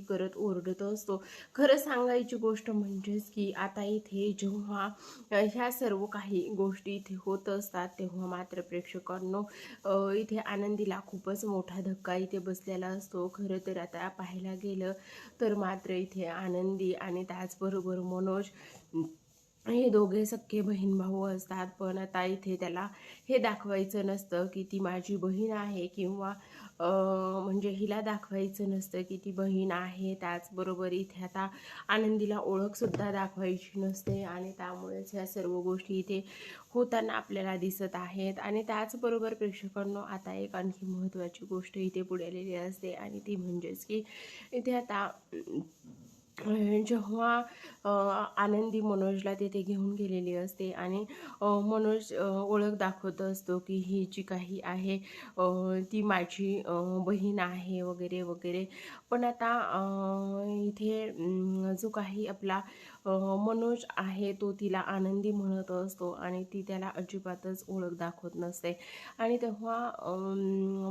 करत ओरडत असतो. खरं सांगायची गोष्ट म्हणजेच की आता इथे जेव्हा ह्या सर्व काही गोष्टी इथे होत असतात तेव्हा मात्र प्रेक्षकांनो इथे आनंदीला खूपच मोठा धक्का इथे बसलेला असतो. खरं तर आता पाहायला गेलं तर मात्र इथे आनंदी आणि त्याचबरोबर मनोज हे दोघे सख्खे बहीण भाऊ असतात. पण आता इथे त्याला हे दाखवायचं नसतं की ती माझी बहीण आहे किंवा म्हणजे हिला दाखवायचं नसतं की ती बहीण आहे त्याचबरोबर इथे आता आनंदीला ओळखसुद्धा दाखवायची नसते आणि त्यामुळेच ह्या सर्व गोष्टी इथे होताना आपल्याला दिसत आहेत. आणि त्याचबरोबर प्रेक्षकांनो आता एक आणखी महत्त्वाची गोष्ट इथे पुढे आलेली असते आणि ती म्हणजेच की इथे आता जेव्हा आनंदी मनोजला तिथे घेऊन गेलेली असते आणि मनोज ओळख दाखवत असतो की ही जी काही आहे ती माझी बहीण आहे वगैरे वगैरे. पण आता इथे जो काही आपला मनोज आहे तो तिला आनंदी म्हणत असतो आणि ती त्याला अजिबातच ओळख दाखवत नसते. आणि तेव्हा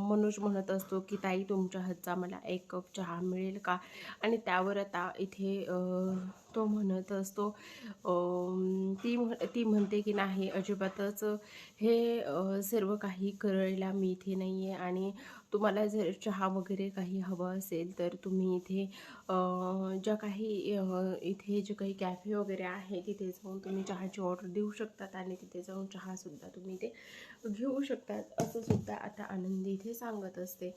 मनोज म्हणत असतो की ताई तुमच्या हातचा मला एक कप चहा मिळेल का? आणि त्यावर आता इथे तो म्हणत असतो ती ती म्हणते की नाही अजिबातच हे सर्व काही करायला मी इथे नाही आहे आणि तुम्हाला जर चहा वगैरे काही हवं असेल तर तुम्ही इथे ज्या काही इथे जे काही कॅफे वगैरे आहे तिथे जाऊन तुम्ही चहाची ऑर्डर देऊ शकतात आणि तिथे जाऊन चहासुद्धा तुम्ही ते घेऊ शकतात. असं सुद्धा आता आनंदी इथे सांगत असते.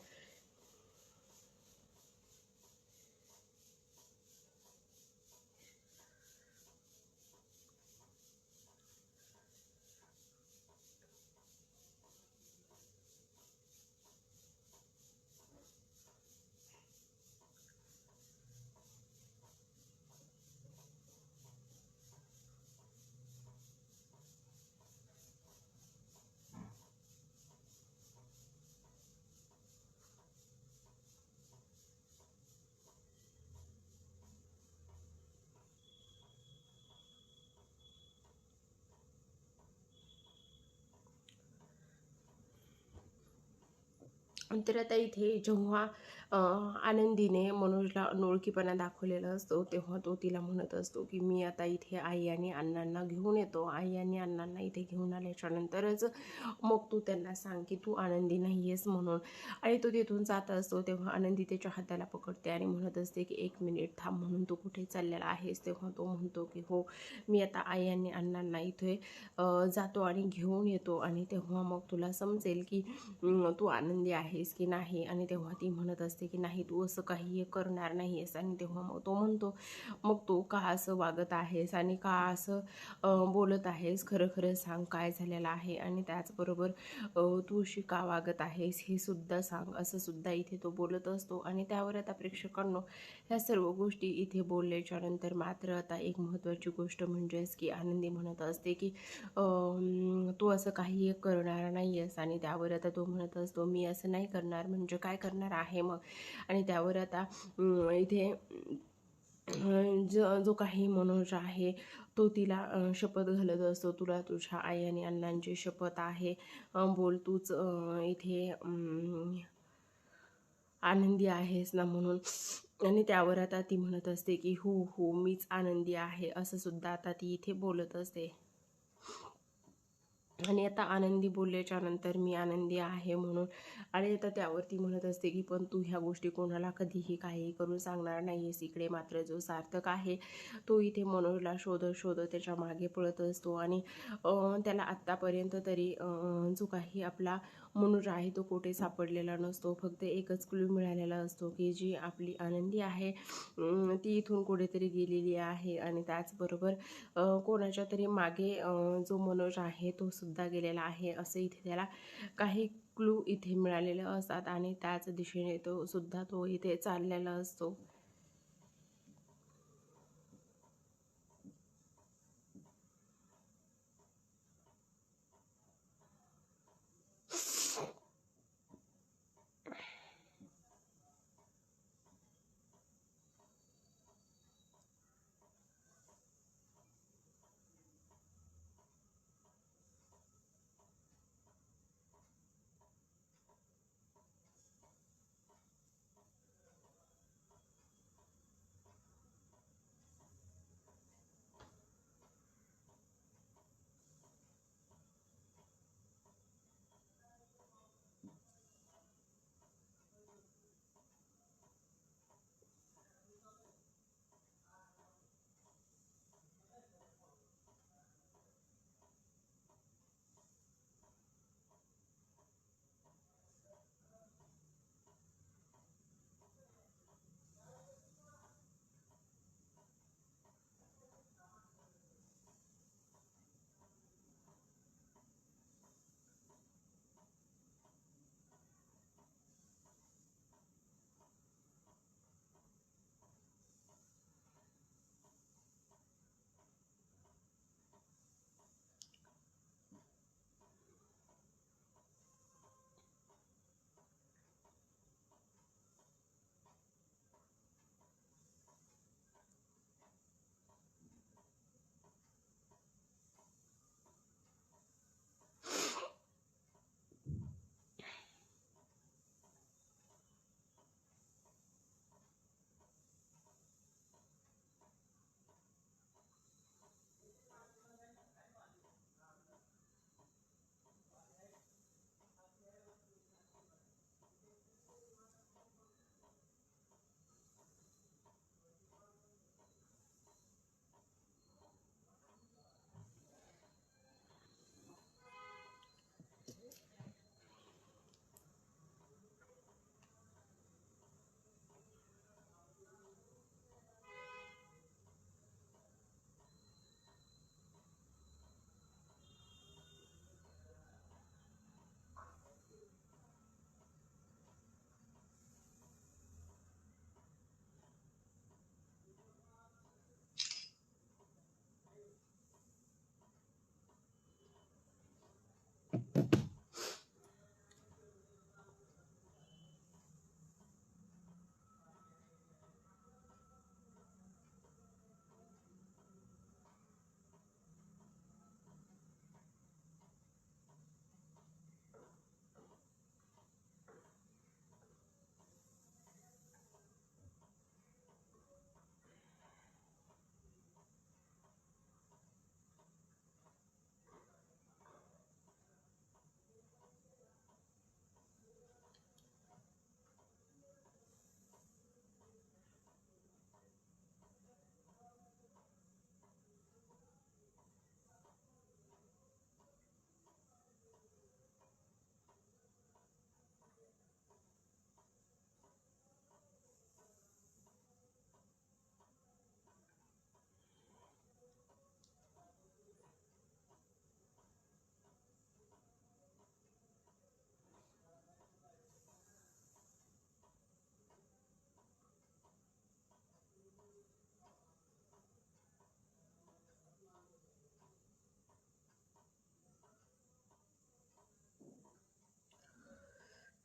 तर आता इथे जेव्हा आनंदीने मनोजला अनोळखीपणा दाखवलेला असतो तेव्हा तो तिला म्हणत असतो की मी आता इथे आई आणि अण्णांना घेऊन येतो. आई आणि अण्णांना इथे घेऊन आल्याच्या नंतरच मग तू त्यांना सांग की तू आनंदी नाही आहेस म्हणून. आणि तो तिथून जात असतो तेव्हा आनंदी त्याच्या हाताला पकडते आणि म्हणत असते की एक मिनिट थांब म्हणून तू कुठे चाललेला आहेस? तेव्हा तो म्हणतो की हो मी आता आई आणि अण्णांना इथे जातो आणि घेऊन येतो. आणि तेव्हा मग तुला समजेल की तू आनंदी आहेस की नाही? आणि तेव्हा ती म्हणत असते की नाही तू असं काही करणार नाही आहेस आणि तेव्हा मग तो म्हणतो मग तू का असं वागत आहेस आणि का असं बोलत आहेस? खरं खरं सांग काय झालेलं आहे आणि त्याचबरोबर तू अशी का वागत आहेस हे सुद्धा सांग. असं सुद्धा इथे तो बोलत असतो. आणि त्यावर आता प्रेक्षकांनो ह्या सर्व गोष्टी इथे बोलल्याच्या नंतर मात्र आता एक महत्त्वाची गोष्ट म्हणजेच की आनंदी म्हणत असते की तू असं काही करणार नाही आहेस आणि त्यावर आता तो म्हणत असतो मी असं नाही करणार. म्हणजे काय करणार आहे मग? आणि त्यावर आता इथे जो जो काही मनोज आहे तो तिला शपथ घालत असतो. तुला तुझ्या आई आणि अण्णांची शपथ आहे. बोल तूच इथे आनंदी आहेस ना? म्हणून आणि त्यावर आता ती म्हणत असते की हो हो मीच आनंदी आहे. असं सुद्धा आता ती इथे बोलत असते. आणि आता आनंदी बोलल्याच्या नंतर मी आनंदी आहे म्हणून. आणि आता त्यावरती म्हणत असते की पण तू ह्या गोष्टी कोणाला कधीही काही करून सांगणार नाही आहेस इकडे मात्र जो सार्थक आहे तो इथे मनोजला शोधत शोधत त्याच्यामागे पळत असतो. आणि त्याला आत्तापर्यंत तरी जो काही आपला मनोज आहे तो कुठे सापडलेला नसतो. फक्त एकच क्लू मिळालेला असतो की जी आपली आनंदी आहे ती इथून कुठेतरी गेलेली आहे. आणि त्याचबरोबर कोणाच्या तरी मागे जो मनोज आहे तो सुद्धा गेलेला आहे असं इथे त्याला काही क्लू इथे मिळालेले असतात आणि त्याच दिशेने तो सुद्धा तो इथे चाललेला असतो.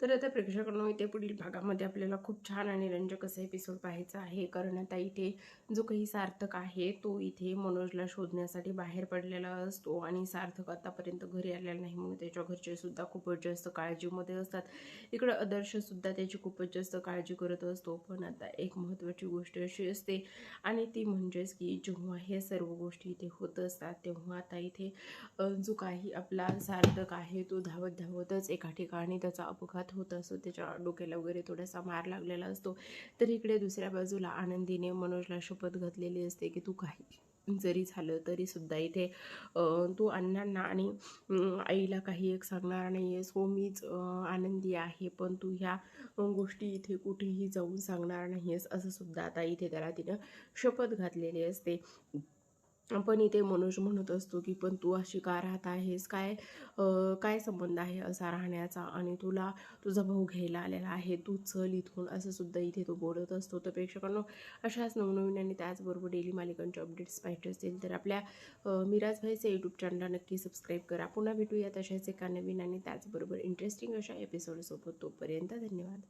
तर आता प्रेक्षकांनो इथे पुढील भागामध्ये आपल्याला खूप छान आणि रंजक असं एपिसोड पाहायचा आहे. कारण आता इथे जो काही सार्थक आहे तो इथे मनोजला शोधण्यासाठी बाहेर पडलेला असतो आणि सार्थक आतापर्यंत घरी आलेला नाही. म्हणून त्याच्या घरचे सुद्धा खूपच जास्त काळजीमध्ये असतात. इकडं आदर्शसुद्धा त्याची खूपच जास्त काळजी करत असतो. पण आता एक महत्त्वाची गोष्ट अशी असते आणि ती म्हणजेच की जेव्हा हे सर्व गोष्टी इथे होत असतात तेव्हा आता इथे जो काही आपला सार्थक आहे तो धावत धावतच एका ठिकाणी त्याचा अपघात होत असतो त्याच्या डोक्याला वगैरे थोडासा मार लागलेला असतो. तर इकडे दुसऱ्या बाजूला आनंदीने मनोजला शपथ घातलेली असते की तू काही जरी झालं तरी सुद्धा इथे तू अण्णांना आणि आईला काही एक सांगणार नाही आहेस हो मीच आनंदी आहे पण तू ह्या गोष्टी इथे कुठेही जाऊन सांगणार नाही आहेस असं सुद्धा आता इथे त्याला तिनं शपथ घातलेली असते. पण इथे मनोज म्हणत असतो की पण तू अशी का राहत आहेस? काय काय संबंध आहे असा राहण्याचा? आणि तुला तुझा भाऊ घ्यायला आलेला आहे तू चल इथून असं सुद्धा इथे तो बोलत असतो. तर प्रेक्षकांनो अशाच नवनवीन आणि त्याचबरोबर डेली मालिकांचे अपडेट्स पाहिजे असतील तर आपल्या अं, मिराज भाईचे यूट्यूब चॅनलला नक्की सबस्क्राईब करा. पुन्हा भेटूया तशाच एका नवीन आणि त्याचबरोबर इंटरेस्टिंग अशा एपिसोडसोबत तोपर्यंत धन्यवाद.